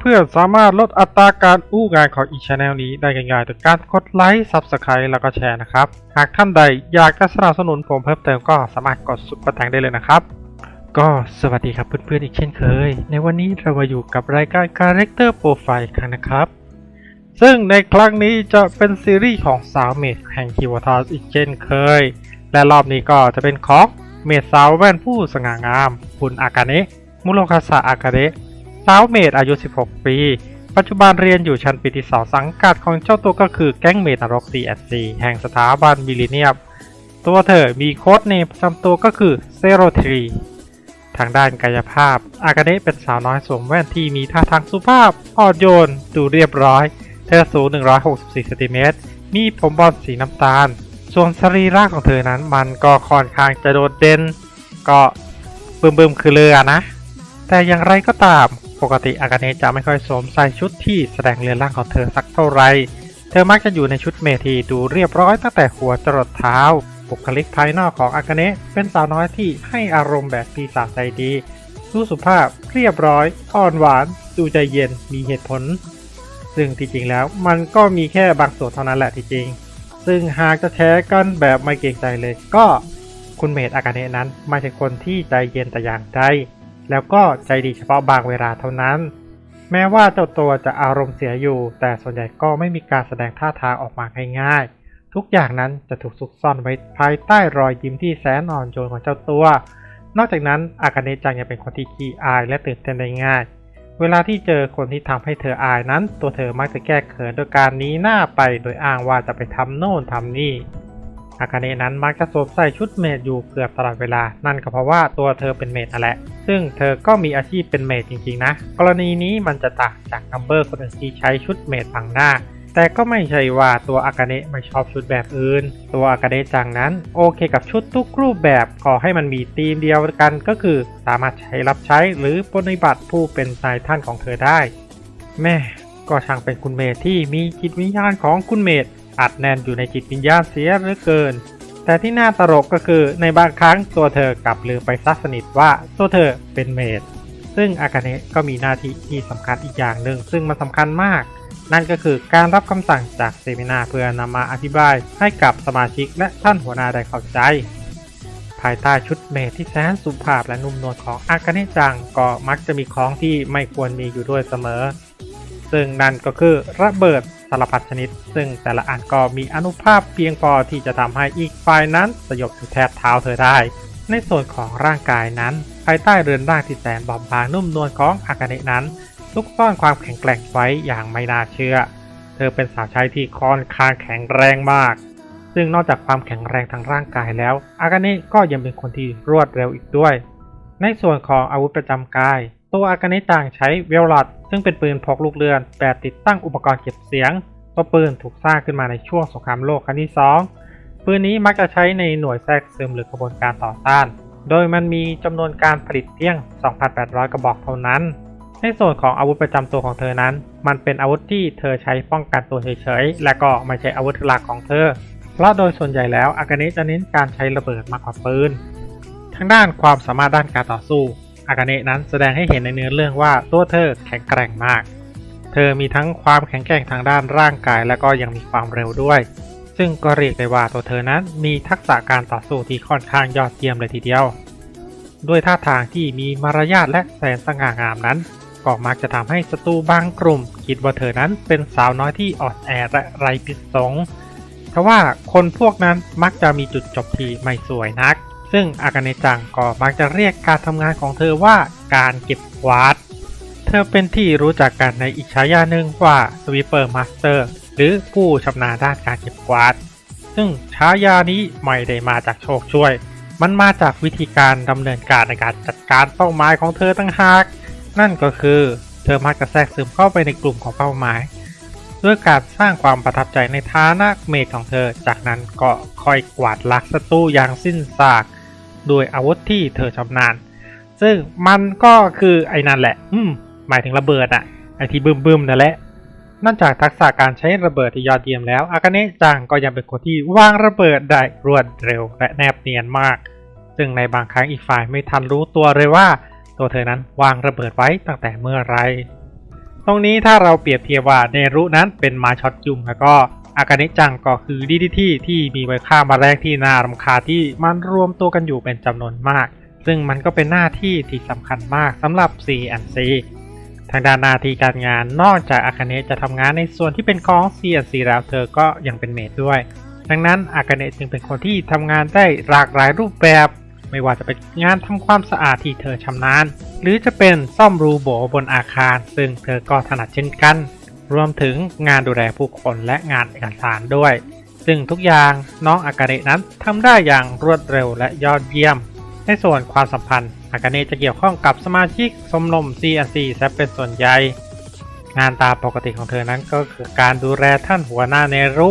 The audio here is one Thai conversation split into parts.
เพื่อนๆสามารถลดอัตราการอู้งานของอีช anel นี้ได้ง่ายๆโดยการกดไลค์ Subscribe แล้วก็แชร์นะครับ หากท่านใดอยากจะสนับสนุนผมเพิ่มเติมก็สามารถกดซุปเปอร์แตงได้เลยนะครับ ก็สวัสดีครับเพื่อนๆอีกเช่นเคย ในวันนี้เรามาอยู่กับรายการ Character Profile อีกครั้งนะครับ ซึ่งในครั้งนี้จะเป็นซีรีส์ของสาวเมดแห่งคิวทอสอีกเช่นเคย และรอบนี้ก็จะเป็นของเมดสาวแว่นผู้สง่างาม คุณอากาเนะมุโรคาสะอากาเนะ สาวเมดอายุ 16 ปี ปัจจุบันเรียนอยู่ชั้นปีที่สองสังกัดของเจ้าตัวก็คือแก๊งเมดนรก CSC แห่งสถาบันมิลเลเนียม ตัวเธอมีโค้ดเนมประจำตัวก็คือเซโรทรีทางด้านกายภาพ อากาเนะเป็นสาวน้อยสวมแว่นที่มีท่าทางสุภาพอ่อนโยน ดูเรียบร้อย เธอสูง 164เซนติเมตร มีผมบอลสีน้ำตาล ส่วนสรีระของเธอนั้นมันก็ค่อนข้างจะโดดเด่น ก็บึมๆคือเรือนะ แต่อย่างไรก็ตาม ปกติอากาเนะจะไม่ค่อยสวมใส่ชุดที่แสดงเรือนร่างของเธอสักเท่าไหรเธอมักจะอยู่ในชุดเมทีดูเรียบร้อยตั้งแต่หัวจรดเท้า บุคลิกภายนอกของอากาเนะเป็นสาวน้อยที่ให้อารมณ์แบบปีศาจใจดีดูสุภาพเรียบร้อย อ่อนหวาน ดูใจเย็นมีเหตุผล ซึ่งที่จริงแล้วมันก็มีแค่บางส่วนเท่านั้นแหละที่จริง ซึ่งหากจะแชร์กันแบบไม่เกรงใจเลยก็คุณเมดอากาเนะนั้นไม่ใช่คนที่ใจเย็นแต่อย่างใด แล้วก็ใจดีเฉพาะบางเวลาเท่านั้น แม้ว่าเจ้าตัวจะอารมณ์เสียอยู่ แต่ส่วนใหญ่ก็ไม่มีการแสดงท่าทางออกมาง่ายๆ ทุกอย่างนั้นจะถูกซุกซ่อนไว้ภายใต้รอยยิ้มที่แสนอ่อนโยนของเจ้าตัว นอกจากนั้นอากาเนจังยังเป็นคนที่ขี้อายและตื่นเต้นได้ง่าย เวลาที่เจอคนที่ทำให้เธออายนั้น ตัวเธอมักจะแก้เขินโดยการหนีหน้าไปโดยอ้างว่าจะไปทำโน่นทำนี่ อากาเนะนั้นมักจะสวมใส่ชุดเมดอยู่เกือบตลอดเวลา นั่นก็เพราะว่าตัวเธอเป็นเมดนั่นแหละ ซึ่งเธอก็มีอาชีพเป็นเมดจริงๆนะ กรณีนี้มันจะต่างจากนัมเบอร์คนอื่นที่ใช้ชุดเมดบังหน้า แต่ก็ไม่ใช่ว่าตัวอากาเนะไม่ชอบชุดแบบอื่น ตัวอากาเนะจังนั้นโอเคกับชุดทุกรูปแบบขอให้มันมีธีมเดียวกันก็คือ สามารถใช้รับใช้หรือปฏิบัติผู้เป็นนายท่านของเธอได้ แม่ก็ช่างเป็นคุณเมดที่มีจิตวิญญาณของคุณเมด อัดแน่นอยู่ในจิตวิญญาณเสียเหลือเกิน แต่ที่น่าตลกก็คือในบางครั้งตัวเธอกลับลืมไปซักสนิทว่าตัวเธอเป็นเมดซึ่งอากาเนะก็มีหน้าที่ที่สำคัญอีกอย่างหนึ่งซึ่งมันสำคัญมาก นั่นก็คือการรับคำสั่งจากเซมินาเพื่อนำมาอธิบายให้กับสมาชิกและท่านหัวหน้าได้เข้าใจ ภายใต้ชุดเมดที่แสนสุภาพและนุ่มนวลของอากาเนะจังก็มักจะมีของที่ไม่ควรมีอยู่ด้วยเสมอ ซึ่งนั่นก็คือระเบิดสารพัดชนิด ซึ่งแต่ละอันก็มีอนุภาพเพียงพอที่จะทำให้อีกฝ่ายนั้นสยบอยู่แทบเท้าเธอได้ ในส่วนของร่างกายนั้น ภายใต้เรือนร่างที่แสนบอบบางนุ่มนวลของอากาเนะนั้นซุกซ่อนความแข็งแกร่งไว้อย่างไม่น่าเชื่อ เธอเป็นสาวใช้ที่ค่อนข้างแข็งแรงมาก ซึ่งนอกจากความแข็งแรงทางร่างกายแล้ว อากาเนะก็ยังเป็นคนที่รวดเร็วอีกด้วย ในส่วนของอาวุธประจำกาย ตัวอากาเนะจังใช้เวลลอดซึ่งเป็นปืนพกลูกเรือนแบบติดตั้งอุปกรณ์เก็บเสียง ตัวปืนถูกสร้างขึ้นมาในช่วงสงครามโลกครั้งที่ 2 ปืนนี้มักจะใช้ในหน่วยแทรกซึมหรือกระบวนการต่อต้าน โดยมันมีจำนวนการผลิตเพียง 2,800 กระบอกเท่านั้น ในส่วนของอาวุธประจำตัวของเธอนั้น มันเป็นอาวุธที่เธอใช้ป้องกันตัวเฉยๆ และก็ไม่ใช่อาวุธหลักของเธอ เพราะโดยส่วนใหญ่แล้วอากานะจะเน้นการใช้ระเบิดมากกว่าปืนทางด้านความสามารถด้านการต่อสู้ อากาเนะนั้นแสดงให้เห็นในเนื้อเรื่องว่าตัวเธอแข็งแกร่งมาก เธอมีทั้งความแข็งแกร่งทางด้านร่างกาย และก็ยังมีความเร็วด้วย ซึ่งก็เรียกได้ว่าตัวเธอนั้นมีทักษะการต่อสู้ที่ค่อนข้างยอดเยี่ยมเลยทีเดียว ด้วยท่าทางที่มีมารยาทและแสนสง่างามนั้นก็มักจะทำให้ศัตรูบางกลุ่ม คิดว่าเธอนั้นเป็นสาวน้อยที่อ่อนแอและไร้พิษสงทว่าคนพวกนั้นมักจะมีจุดจบที่ไม่สวยนัก ซึ่งอากาเนจังก็มักจะเรียกการทำงานของเธอว่าการเก็บกวาด เธอเป็นที่รู้จักกันในอีกฉายาหนึ่งว่าสวีเปอร์มาสเตอร์หรือผู้ชำนาญด้านการเก็บกวาด ซึ่งฉายานี้ไม่ได้มาจากโชคช่วย มันมาจากวิธีการดำเนินการในการจัดการเป้าหมายของเธอตั้งหาก นั่นก็คือเธอมักจะแทรกซึมเข้าไปในกลุ่มของเป้าหมายด้วยการสร้างความประทับใจในฐานะเมดของเธอ จากนั้นก็คอยกวาดล้างศัตรูอย่างสิ้นซาก ด้วยอาวุธที่เธอชำนาญ ซึ่งมันก็คือไอ้นั่นแหละ อืม หมายถึงระเบิดอะไอที่บึมบึมๆนั่นแหละนอกจากทักษะการใช้ระเบิดที่ยอดเยี่ยมแล้ว อากาเนะจังก็ยังเป็นคนที่วางระเบิดได้รวดเร็วและแนบเนียนมาก ซึ่งในบางครั้งอีกฝ่ายไม่ทันรู้ตัวเลยว่า ตัวเธอนั้นวางระเบิดไว้ตั้งแต่เมื่อไร ตรงนี้ถ้าเราเปรียบเทียบว่าเนรุนั้นเป็นม้ช็อตยุงแล้วก็ อากาเนะจังก็คือดีดีที่ที่มีไว้ฆ่ามาแรกที่นารำคาที่มันรวมตัวกันอยู่เป็นจำนวนมาก ซึ่งมันก็เป็นหน้าที่ที่สำคัญมากสำหรับ CNC ทางด้านหน้าที่การงานนอกจากอากาเนะจะทำงานในส่วนที่เป็นของ CNC แล้วเธอก็ยังเป็นเมดด้วย ดังนั้นอากาเนะจึงเป็นคนที่ทำงานได้หลากหลายรูปแบบ ไม่ว่าจะเป็นงานทำความสะอาดที่เธอชำนาญหรือจะเป็นซ่อมรูโบบนอาคาร ซึ่งเธอก็ถนัดเช่นกัน รวมถึงงานดูแลผู้คนและงานเอกสารด้วย ซึ่งทุกอย่างน้องอากาเนะนั้นทำได้อย่างรวดเร็วและยอดเยี่ยม ในส่วนความสัมพันธ์อากาเนะจะเกี่ยวข้องกับสมาชิกสมรม C&C ซะเป็นส่วนใหญ่งานตามปกติของเธอนั้นก็คือการดูแลท่านหัวหน้าเนรุ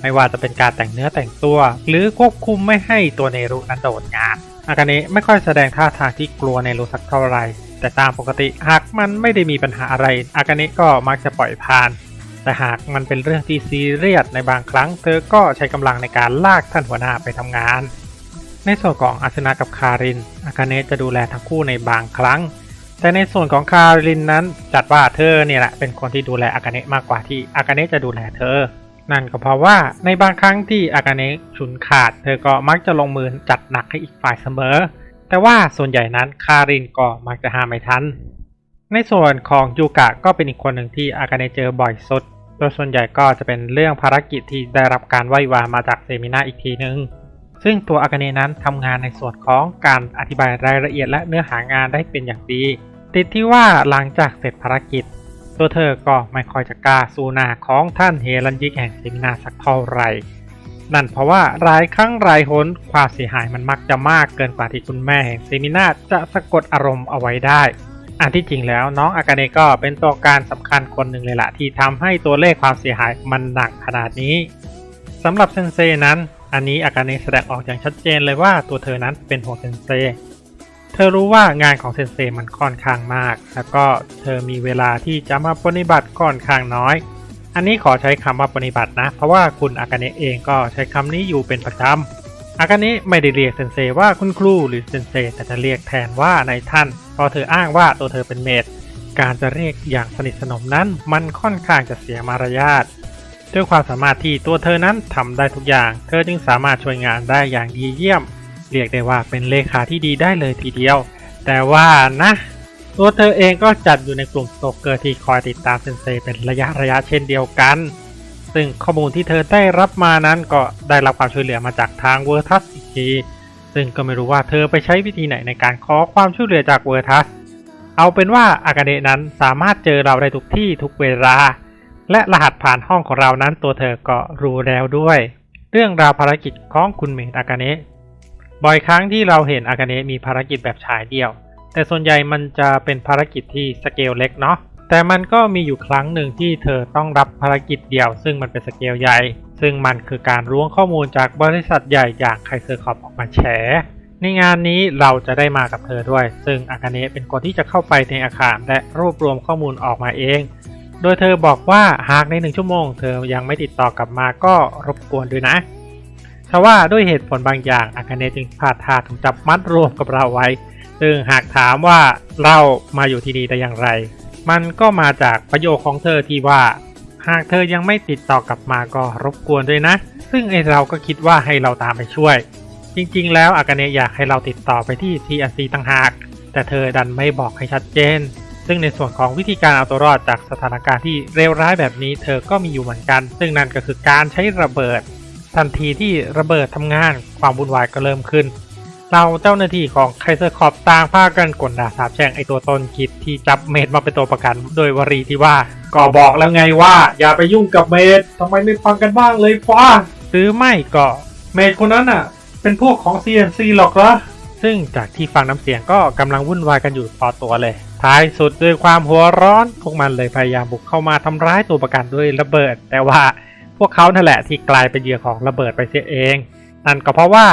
ไม่ว่าจะเป็นการแต่งเนื้อแต่งตัว หรือควบคุมไม่ให้ตัวเนรุนั้นโดดงานอากาเนะไม่ค่อยแสดงท่าทางที่กลัวเนรุสักเท่าไหร่ แต่ตามปกติหากมันไม่ได้มีปัญหาอะไร อากาเนะก็มักจะปล่อยผ่าน แต่หากมันเป็นเรื่องที่ซีเรียสในบางครั้ง เธอก็ใช้กำลังในการลากท่านหัวหน้าไปทำงาน ในส่วนของอาสนะกับคาริน อากาเนะจะดูแลทั้งคู่ในบางครั้ง แต่ในส่วนของคารินนั้นจัดว่าเธอเนี่ยแหละเป็นคนที่ดูแลอากาเนะมากกว่าที่อากาเนะจะดูแลเธอ นั่นก็เพราะว่าในบางครั้งที่อากาเนะฉุนขาด เธอก็มักจะลงมือจัดหนักให้อีกฝ่ายเสมอ แต่ว่าส่วนใหญ่นั้นคารินก็มักจะหาไม่ทัน ในส่วนของยูกะก็เป็นอีกคนหนึ่งที่อากาเนเจอบ่อยสุด โดยส่วนใหญ่ก็จะเป็นเรื่องภารกิจที่ได้รับการไหว้วามาจากเซมินาอีกทีหนึงซึ่งตัวอากาเนนั้นทำงานในส่วนของการอธิบายรายละเอียดและเนื้อหางานได้เป็นอย่างดี ติดที่ว่าหลังจากเสร็จภารกิจ ตัวเธอก็ไม่ค่อยจะกล้าสู้หน้าของท่านเฮรันยิกแห่งเซมินาสักเท่าไหร่ นั่นเพราะว่าหลายครั้งหลายหนความเสียหายมันมักจะมากเกินกว่าที่คุณแม่แห่งเซมินาจะสะกดอารมณ์เอาไว้ได้ อันที่จริงแล้วน้องอากาเนก็เป็นตัวการสำคัญคนหนึ่งเลยล่ะที่ทำให้ตัวเลขความเสียหายมันหนักขนาดนี้สำหรับเซนเซนั้น อันนี้อากาเนแสดงออกอย่างชัดเจนเลยว่าตัวเธอนั้นเป็นห่วงเซนเซเธอรู้ว่างานของเซนเซมันค่อนข้างมาก แล้วก็เธอมีเวลาที่จะมาปฏิบัติค่อนข้างน้อย อันนี้ขอใช้คำว่าปฏิบัตินะ เพราะว่าคุณอากาเนะเองก็ใช้คำนี้อยู่เป็นประจำอากาเนะไม่ได้เรียกเซนเซว่าคุณครูหรือเซนเซแต่จะเรียกแทนว่านายท่านเพราะเธออ้างว่าตัวเธอเป็นเมดการจะเรียกอย่างสนิทสนมนั้น มันค่อนข้างจะเสียมารยาทด้วยความสามารถที่ตัวเธอนั้นทำได้ทุกอย่าง เธอจึงสามารถช่วยงานได้อย่างดีเยี่ยม เรียกได้ว่าเป็นเลขาที่ดีได้เลยทีเดียว แต่ว่านะ ตัวเธอเองก็จัดอยู่ในกลุ่มสโตเกอร์ที่คอยติดตามเซนเซเป็นระยะระยะเช่นเดียวกัน ซึ่งข้อมูลที่เธอได้รับมานั้นก็ได้รับความช่วยเหลือมาจากทางเวอร์ทัสอีกที ซึ่งก็ไม่รู้ว่าเธอไปใช้วิธีไหนในการขอความช่วยเหลือจากเวอร์ทัส เอาเป็นว่าอากาเนะนั้นสามารถเจอเราได้ทุกที่ทุกเวลา และรหัสผ่านห้องของเรานั้นตัวเธอก็รู้แล้วด้วย เรื่องราวภารกิจของคุณเมดอากาเนะบ่อยครั้งที่เราเห็นอากาเนะมีภารกิจแบบฉายเดี่ยว แต่ส่วนใหญ่มันจะเป็นภารกิจที่สเกลเล็กเนาะแต่มันก็มีอยู่ครั้งหนึ่งที่เธอต้องรับภารกิจเดี่ยว ซึ่งมันเป็นสเกลใหญ่ ซึ่งมันคือการล้วงข้อมูลจากบริษัทใหญ่อย่างไคเซอร์คอปออกมาแฉในงานนี้เราจะได้มากับเธอด้วย ซึ่งอากาเนะเป็นคนที่จะเข้าไปในอาคารและรวบรวมข้อมูลออกมาเอง โดยเธอบอกว่าหากในหนึ่งชั่วโมงเธอยังไม่ติดต่อกลับมาก็รบกวนด้วยนะทว่าด้วยเหตุผลบางอย่างอากาเนะจึงพลาดท่าถูกจับมัดรวมกับเราไว้ ซึ่งหากถามว่าเรามาอยู่ที่นี่ได้อย่างไร มันก็มาจากประโยคของเธอที่ว่า หากเธอยังไม่ติดต่อกลับมาก็รบกวนด้วยนะ ซึ่งไอเราก็คิดว่าให้เราตามไปช่วย จริงๆ แล้วอากาเนะอยากให้เราติดต่อไปที่ TNC ต่างหาก แต่เธอดันไม่บอกให้ชัดเจน ซึ่งในส่วนของวิธีการเอาตัวรอดจากสถานการณ์ที่เลวร้ายแบบนี้ เธอก็มีอยู่เหมือนกัน ซึ่งนั่นก็คือการใช้ระเบิด ทันทีที่ระเบิดทำงานความวุ่นวายก็เริ่มขึ้น เราเจ้าหน้าที่ของไคเซอร์คอปต่างพากันกลด่าสาบแช่งไอตัวตนคิดที่จับเมดมาเป็นตัวประกันโดยวรีที่ว่า ก็บอกแล้วไงว่า อย่าไปยุ่งกับเมดทำไมไม่ฟังกันบ้างเลยฟ้าหรือไม่ก็เมดคนนั้นอะ เป็นพวกของ CNC หรอกเหรอซึ่งจากที่ฟังน้ำเสียงก็กำลังวุ่นวายกันอยู่พอตัวเลย ท้ายสุดด้วยความหัวร้อน พวกมันเลยพยายามบุกเข้ามาทำร้ายตัวประกันด้วยระเบิด แต่ว่าพวกเขานั่นแหละที่กลายเป็นเหยื่อของระเบิดไปเสียเอง นั่นก็เพราะว่า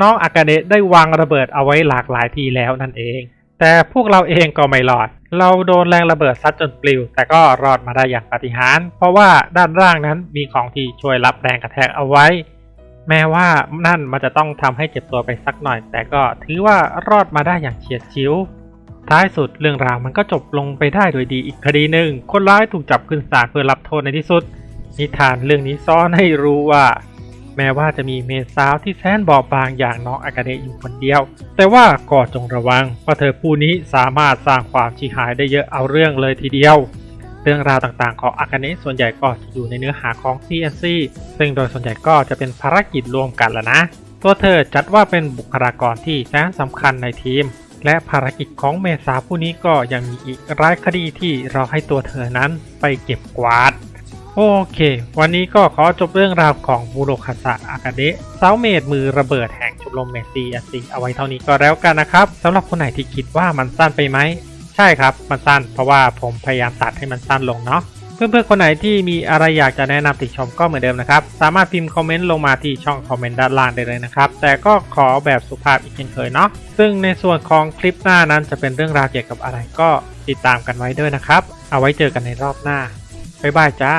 น้องอากาเนะได้วางระเบิดเอาไว้หลากหลายทีแล้วนั่นเอง แต่พวกเราเองก็ไม่รอด เราโดนแรงระเบิดซัดจนปลิว แต่ก็รอดมาได้อย่างปาฏิหาริย์เพราะว่าด้านล่างนั้นมีของที่ช่วยรับแรงกระแทกเอาไว้ แม้ว่านั่นมันจะต้องทำให้เจ็บตัวไปสักหน่อย แต่ก็ถือว่ารอดมาได้อย่างเฉียดฉิวท้ายสุดเรื่องราวมันก็จบลงไปได้โดยดีอีกคดีหนึ่งคนร้ายถูกจับขึ้นศาลเพื่อรับโทษในที่สุดนิทานเรื่องนี้ซ้อนให้รู้ว่า แม้ว่าจะมีเมสาวที่แสนบอบบางอย่างน้องอากาเดะอยู่คนเดียว แต่ว่าก็จงระวังว่าเธอผู้นี้สามารถสร้างความชิหายได้เยอะเอาเรื่องเลยทีเดียว เรื่องราวต่างๆของอากาเนะส่วนใหญ่ก็จะอยู่ในเนื้อหาของ CNC ซึ่งโดยส่วนใหญ่ก็จะเป็นภารกิจรวมกันแหละนะ ตัวเธอจัดว่าเป็นบุคลากรที่แสนสำคัญในทีม และภารกิจของเมษาผู้นี้ก็ยังมีอีกหลายคดีที่เราให้ตัวเธอนั้นไปเก็บกวาด โอเค วันนี้ก็ขอจบเรื่องราวของมูโรคาสะอากาเดะเซาเมดมือระเบิดแห่งชมรมเมซีอสิเอาไว้เท่านี้ก็แล้วกันนะครับสำหรับคนไหนที่คิดว่ามันสั้นไปไหม ใช่ครับ มันสั้นเพราะว่าผมพยายามตัดให้มันสั้นลงเนาะเพื่อนๆคนไหนที่มีอะไรอยากจะแนะนำติชมก็เหมือนเดิมนะครับ สามารถพิมพ์คอมเมนต์ลงมาที่ช่องคอมเมนต์ด้านล่างได้เลยนะครับ แต่ก็ขอแบบสุภาพอีกเช่นเคยเนาะซึ่งในส่วนของคลิปหน้านั้นจะเป็นเรื่องราวเกี่ยวกับอะไรก็ติดตามกันไว้ด้วยนะครับ เอาไว้เจอกันในรอบหน้าบ๊ายบายจ้า